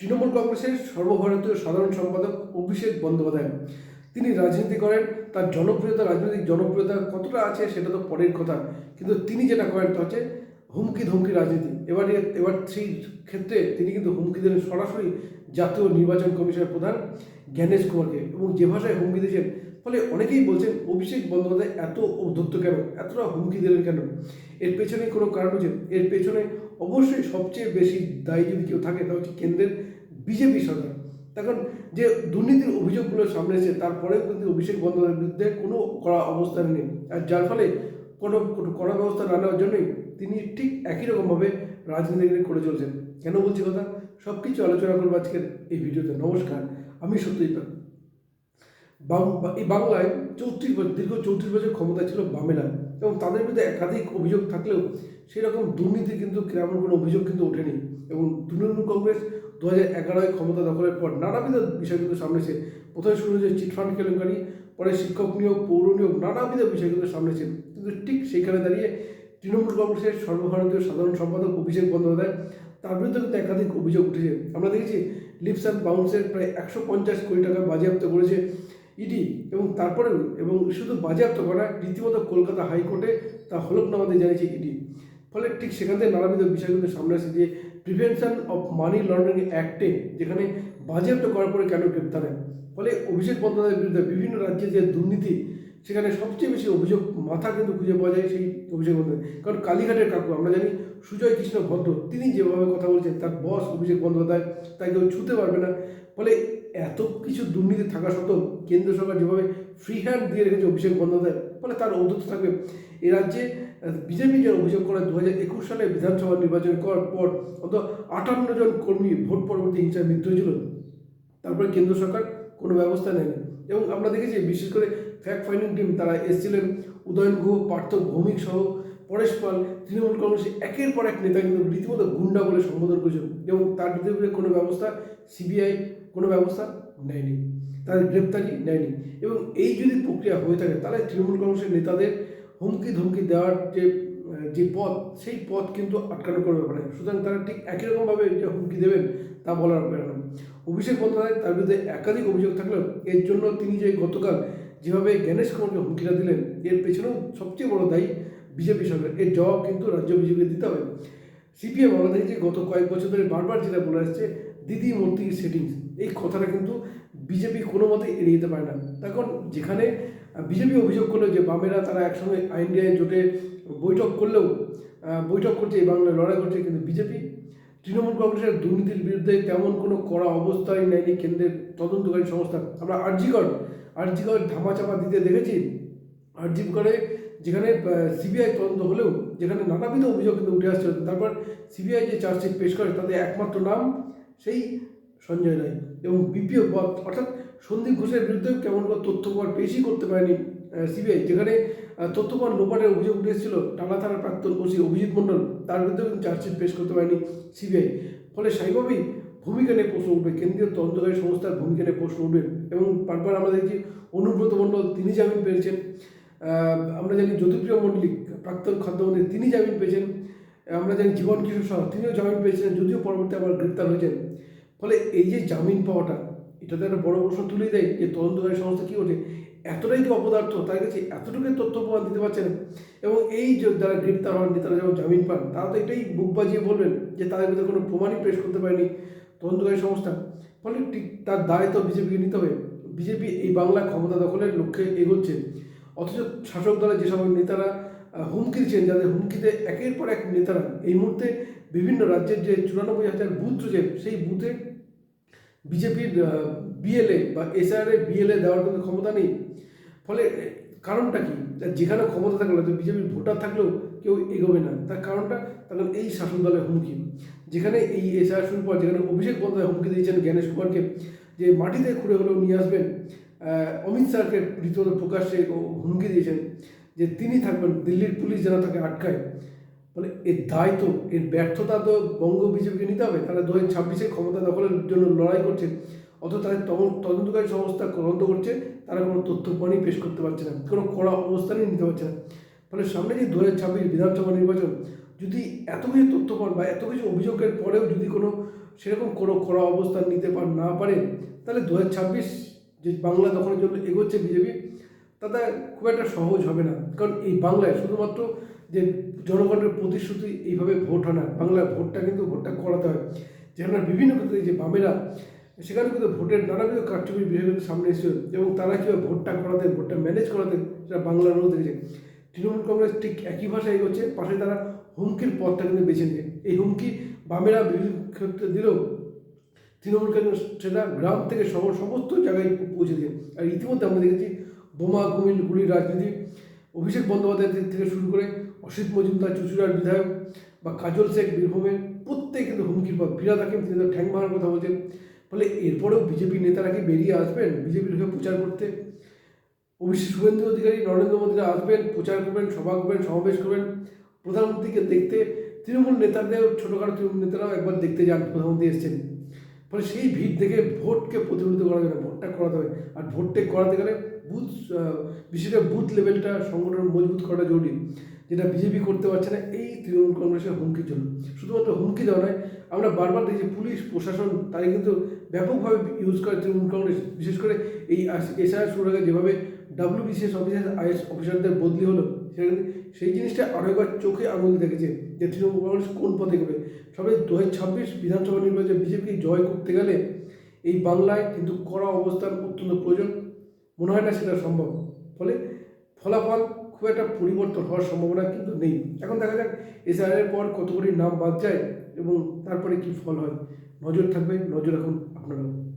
তৃণমূল কংগ্রেসের সর্বভারতীয় সাধারণ সম্পাদক অভিষেক বন্দ্যোপাধ্যায়। তিনি রাজনীতি করেন, তার জনপ্রিয়তা, রাজনৈতিক জনপ্রিয়তা কতটা আছে সেটা তো পরের কথা। কিন্তু তিনি যেটা করেন তা হচ্ছে হুমকি ধমকি রাজনীতি। এবার এবার সেই ক্ষেত্রে তিনি কিন্তু হুমকি দিলেন সরাসরি জাতীয় নির্বাচন কমিশনের প্রধান জ্ঞানেশ কুমারকে এবং যে ভাষায় হুমকি দিয়েছেন, ফলে অনেকেই বলছেন, অভিষেক বন্দ্যোপাধ্যায় এত ঔদ্ধত্য কেন? এতটা হুমকি দিলেন কেন? এর পেছনে কোনো কারণ হচ্ছে এর পেছনে অবশ্যই সবচেয়ে বেশি দায়ী যদি কেউ থাকে তা হচ্ছে কেন্দ্রের বিজেপি সরকার। তখন যে দুর্নীতির অভিযোগগুলো সামনে এসেছে তারপরেও কিন্তু অভিষেক বন্দ্যোপাধ্যায়ের বিরুদ্ধে কোনো কড়া অবস্থান নেই। আর যার ফলে কোনো কড়া ব্যবস্থা না নেওয়ার জন্যই তিনি ঠিক একই রকমভাবে রাজনীতি করে চলছেন। কেন বলছি কথা? সব কিছু আলোচনা করব আজকের এই ভিডিওতে। নমস্কার, আমি সত্যজিৎ এই বাংলায় চৌত্রিশ বছর, দীর্ঘ চৌত্রিশ বছর ক্ষমতা ছিল বামেলা এবং তাদের বিরুদ্ধে একাধিক অভিযোগ থাকলেও সেরকম দুর্নীতি কিন্তু তেমন কোনো অভিযোগ কিন্তু ওঠেনি এবং তৃণমূল কংগ্রেস দু হাজার এগারোয় ক্ষমতা দখলের পর নানাবিধ বিষয় কিন্তু সামনে এসে প্রথমে শুরু হয়েছে চিটফান্ড কেলেঙ্কারি, পরে শিক্ষক নিয়োগ, পৌর নিয়োগ, নানাবিধ বিষয় কিন্তু সামনে এসে কিন্তু ঠিক সেইখানে দাঁড়িয়ে তৃণমূল কংগ্রেসের সর্বভারতীয় সাধারণ সম্পাদক অভিষেক বন্দ্যোপাধ্যায় তার বিরুদ্ধে কিন্তু একাধিক অভিযোগ উঠেছে। আমরা দেখেছি লিপস অ্যান্ড বাউন্সের প্রায় একশো পঞ্চাশ কোটি টাকা বাজেয়াপ্ত করেছে। ইডি এবং তারপরেও, এবং শুধু বাজেয়াপ্ত করা রীতিমতো কলকাতা হাইকোর্টে তা হলফনামাতে জানিয়েছে ইডি ফলে ঠিক সেখান থেকে নানাবিধ বিষয়গুলো সামনে আসে যে প্রিভেনশন অফ মানি লন্ডারিং অ্যাক্টে যেখানে বাজেয়াপ্ত করার পরে কেন গ্রেপ্তার ফলে অভিষেক বন্দ্যোপাধ্যায়ের বিরুদ্ধে বিভিন্ন রাজ্যে যে দুর্নীতি, সেখানে সবচেয়ে বেশি অভিযোগ মাথা কিন্তু খুঁজে পাওয়া যায় সেই অভিষেক বন্দ্যোপাধ্যায়। কারণ কালীঘাটের কাকু, আমরা জানি সুজয় কৃষ্ণ ভদ্র, তিনি যেভাবে কথা বলছেন, তার বস অভিষেক বন্দ্যোপাধ্যায় তাকে কেউ ছুতে পারবে না। ফলে এত কিছু দুর্নীতি থাকা সত্ত্বেও কেন্দ্র সরকার যেভাবে ফ্রি হ্যান্ড দিয়ে রেখেছে অভিষেক বন্দ্যোপাধ্যায় ফলে তার ঔদ্ধত্য থাকবে। এ রাজ্যে বিজেপি যে অভিযোগ করে দু হাজার একুশ সালে বিধানসভা নির্বাচন করার পর অত আটান্ন জন কর্মী ভোট পরবর্তী হিংসায় মৃত্যু হয়েছিল। তারপরে কেন্দ্র সরকার কোনো ব্যবস্থা নেয়নি। এবং আমরা দেখেছি, বিশেষ করে ফ্যাক্ট ফাইন্ডিং টিম তারা এসেছিলেন, উদয়ন গুহ, পার্থ ভৌমিক সহ পরেশ পাল, তৃণমূল কংগ্রেসের একের পর এক নেতা কিন্তু রীতিমতো গুন্ডা বলে সম্বোধন করেছেন। এবং তার বিরুদ্ধে কোনো ব্যবস্থা, সিবিআই কোনো ব্যবস্থা নেয়নি, তাদের গ্রেপ্তারি নেয়নি। এবং এই যদি প্রক্রিয়া হয়ে থাকে, তাহলে তৃণমূল কংগ্রেসের নেতাদের হুমকি ধমকি দেওয়ার যে যে পথ, সেই পথ কিন্তু আটকানো কোনো ব্যাপার নয় সুতরাং তারা ঠিক একই রকমভাবে যে হুমকি দেবেন, তা বলার ব্যাপার না অভিষেক বন্দ্যোপাধ্যায় তার বিরুদ্ধে একাধিক অভিযোগ থাকলেও, এর জন্য তিনি যে গতকাল যেভাবে জ্ঞানেশ কুমারকে হুমকিটা দিলেন, এর পেছনেও সবচেয়ে বড় দায়ী বিজেপি সরকার। এর জবাব কিন্তু রাজ্য বিজেপিকে দিতে হবে। সিপিএম আমরা যে গত কয়েক বছর ধরে বারবার যেটা বলে আসছে দিদি মূর্তি সেটিংস এই কথাটা কিন্তু বিজেপি কোনো মতে এড়িয়ে যেতে পারে না। তখন যেখানে বিজেপি অভিযোগ করল যে বামেরা তারা একসঙ্গে আইনডিআই জোটে বৈঠক করলেও বৈঠক করছে, এই বাংলায় লড়াই করছে কিন্তু বিজেপি। তৃণমূল কংগ্রেসের দুর্নীতির বিরুদ্ধে তেমন কোনো কড়া অবস্থায় নেয়নি কেন্দ্রের তদন্তকারী সংস্থা। আমরা আর্জিকর আর্জিকর ধামাচাপা দিতে দেখেছি। আর্জিকরে যেখানে সিবিআই তদন্ত হলেও, যেখানে নানাবিধ অভিযোগ কিন্তু উঠে আসছে। তারপর সিবিআই যে চার্জশিট পেশ করে তাদের একমাত্র নাম সেই সঞ্জয় রায় এবং বিপিও অর্থাৎ সন্দীপ ঘোষের বিরুদ্ধেও কেমন করে তথ্য প্রমাণ পেশই করতে পারেনি সিবিআই যেখানে আহ, তথ্য প্রমাণ লোপাটের অভিযোগ উঠে এসেছিল টালা থানার প্রাক্তন ওসি অভিজিৎ মণ্ডল তার বিরুদ্ধেও কিন্তু চার্জশিট পেশ করতে পারেনি সিবিআই। ফলে স্বাভাবিকভাবেই ভূমিকা নিয়ে প্রশ্ন উঠবে কেন্দ্রীয় তদন্তকারী সংস্থার ভূমিকা নিয়ে প্রশ্ন উঠবে এবং বারবার আমরা দেখছি অনুব্রত মণ্ডল তিনি জামিন পেয়েছেন। আমরা জানি জ্যোতিপ্রিয় মল্লিক প্রাক্তন খাদ্যমন্ত্রী তিনি জামিন পেয়েছেন। আমরা জানি জীবন কিশোর সাহা তিনিও জামিন পেয়েছিলেন, যদিও পরবর্তী আবার গ্রেপ্তার হয়েছেন। ফলে এই যে জামিন পাওয়াটা এটা তো একটা বড় প্রশ্ন তুলে দেয় যে তদন্তকারী সংস্থা কী করছে? এতটাই কি অপদার্থ, তার কাছে এতটুকু তথ্য প্রমাণ দিতে পারছেন এবং এই যে যারা গ্রেপ্তার হন, নেতারা যখন জামিন পান, তারা তো এটাই বুক বাজিয়ে বলবেন যে তাদের বিরুদ্ধে কোনো প্রমাণই পেশ করতে পারেনি তদন্তকারী সংস্থা। ফলে ঠিক তার দায় তো বিজেপিকে নিতে হবে। বিজেপি এই বাংলা ক্ষমতা দখলের লক্ষ্যে এগোচ্ছে। অথচ শাসক দলের যেসব নেতারা হুমকি দিচ্ছেন যাদের হুমকিতে একের পর এক নেতারা এই মুহূর্তে বিভিন্ন রাজ্যের যে চুরানব্বই হাজার বুথ রয়েছে, সেই বুথে বিজেপির বিএলএ বা এসআরএ বিএলএ দেওয়ার কিন্তু ক্ষমতা নেই। ফলে কারণটা কি? যেখানে ক্ষমতা থাকলে তো বিজেপির ভোটার থাকলেও কেউ এগোবে না। তার কারণটা কারণ এই শাসন দলের হুমকি। যেখানে এই এসআর শুরু পর যেখানে অভিষেক বন্দ্যোপাধ্যায় হুমকি দিয়েছেন জ্ঞানেশ কুমারকে, যে মাটিতে খুঁড়ে হলেও নিয়ে আসবেন অমিত শাহকে রীতিমতো প্রকাশ্যে হুমকি দিয়েছেন। যে তিনি থাকবেন, দিল্লির পুলিশ যেন তাকে আটকায় বলে এর দায় তো এর ব্যর্থতা তো বঙ্গ বিজেপিকে নিতে হবে। তারা দু হাজার ছাব্বিশে ক্ষমতা দখলের জন্য লড়াই করছে অত তাদের তদন্ত- তদন্তকারী সংস্থা তদন্ত করছে, তারা কোনো তথ্য প্রমাণই পেশ করতে পারছে না, কোনো কড়া অবস্থানই নিতে পারছে না। ফলে সামনে যে দু হাজার ছাব্বিশ বিধানসভা নির্বাচন, যদি এত কিছু তথ্য প্রমাণ বা এত কিছু অভিযোগের পরেও যদি কোনো সেরকম কোনো কড়া অবস্থান নিতে পার, না পারে, তাহলে দু হাজার ছাব্বিশ যে বাংলা দখলের জন্য এগোচ্ছে বিজেপি তাতে খুব একটা সহজ হবে না। কারণ এই বাংলায় শুধুমাত্র যে জনগণের প্রতিশ্রুতি এইভাবে ভোট হয় না, বাংলায় ভোটটা কিন্তু ভোটটা করাতে হয়। যেখানে বিভিন্ন ক্ষেত্রে যে বামেরা, সেখানে কিন্তু ভোটের নানাবিধ কারচুপির বিষয় কিন্তু সামনে এসেছিল এবং তারা কীভাবে ভোটটা করাতেন, ভোটটা ম্যানেজ করাতেন, সেটা বাংলার মধ্যে দেখেছে। তৃণমূল কংগ্রেস ঠিক একই ভাষায় এগোচ্ছে, পাশে তারা হুমকির পথটা কিন্তু বেছে নিয়ে। এই হুমকি বামেরা বিভিন্ন ক্ষেত্রে দিলেও তৃণমূল কংগ্রেস সেটা গ্রাম থেকে শহর সমস্ত জায়গায় পৌঁছে দিয়ে। আর ইতিমধ্যে আমরা দেখেছি বোমা কুমিল গুলির রাজনীতি। অভিষেক বন্দ্যোপাধ্যায় থেকে শুরু করে অসিত মজুমদার, চুচুড়ার বিধায়ক বা কাজল শেখ বীরভূমের প্রত্যেক কিন্তু হুমকির পথ ফিরাদ হাকিম তিনি তো ঠ্যাং মারার কথা বলছেন। ফলে এরপরেও বিজেপি নেতারা কি বেরিয়ে আসবেন? বিজেপির হয়ে প্রচার করতে? অভিষেক শুভেন্দু অধিকারী, নরেন্দ্র মোদীরা আসবেন, প্রচার করবেন, সভা করবেন, সমাবেশ করবেন। প্রধানমন্ত্রীকে দেখতে তৃণমূল নেতাদের ছোটোখাটো তৃণমূল নেতারাও একবার দেখতে যান, প্রধানমন্ত্রী এসছেন। ফলে সেই ভিড় দেখে ভোটকে প্রতিফলিত করা যাবে ভোটটা করাতে হবে। আর ভোটটা করাতে গেলে বুথ বিশেষ করে বুথ লেভেলটা সংগঠন মজবুত করাটা জরুরি, যেটা বিজেপি করতে পারছে না এই তৃণমূল কংগ্রেসের হুমকির জন্য। শুধুমাত্র হুমকি দেওয়া নয়, আমরা বারবার দেখছি পুলিশ, প্রশাসন তাই কিন্তু ব্যাপকভাবে ইউজ করে তৃণমূল কংগ্রেস, বিশেষ করে এই এসআর শুরু আগে যেভাবে ডাব্লিউবিসিএস অফিসার আইএস অফিসারদের বদলি হলো, সেখানে সেই জিনিসটা আরও একবার চোখে আঙুল দেখেছে যে তৃণমূল কংগ্রেস কোন পথে গেবে সবে দু হাজার ছাব্বিশ বিধানসভা নির্বাচনে বিজেপিকে জয় করতে গেলে এই বাংলায় কিন্তু কড়া অবস্থান অত্যন্ত প্রয়োজন। মনে হয় না সেটা সম্ভব। ফলে ফলাফল খুব একটা পরিবর্তন হওয়ার সম্ভাবনা কিন্তু নেই। এখন দেখা যাক এসআরের পর কতগুলি নাম বাদ যায় এবং তারপরে কি ফল হয়। নজর থাকবে, নজর এখন আপনারাও।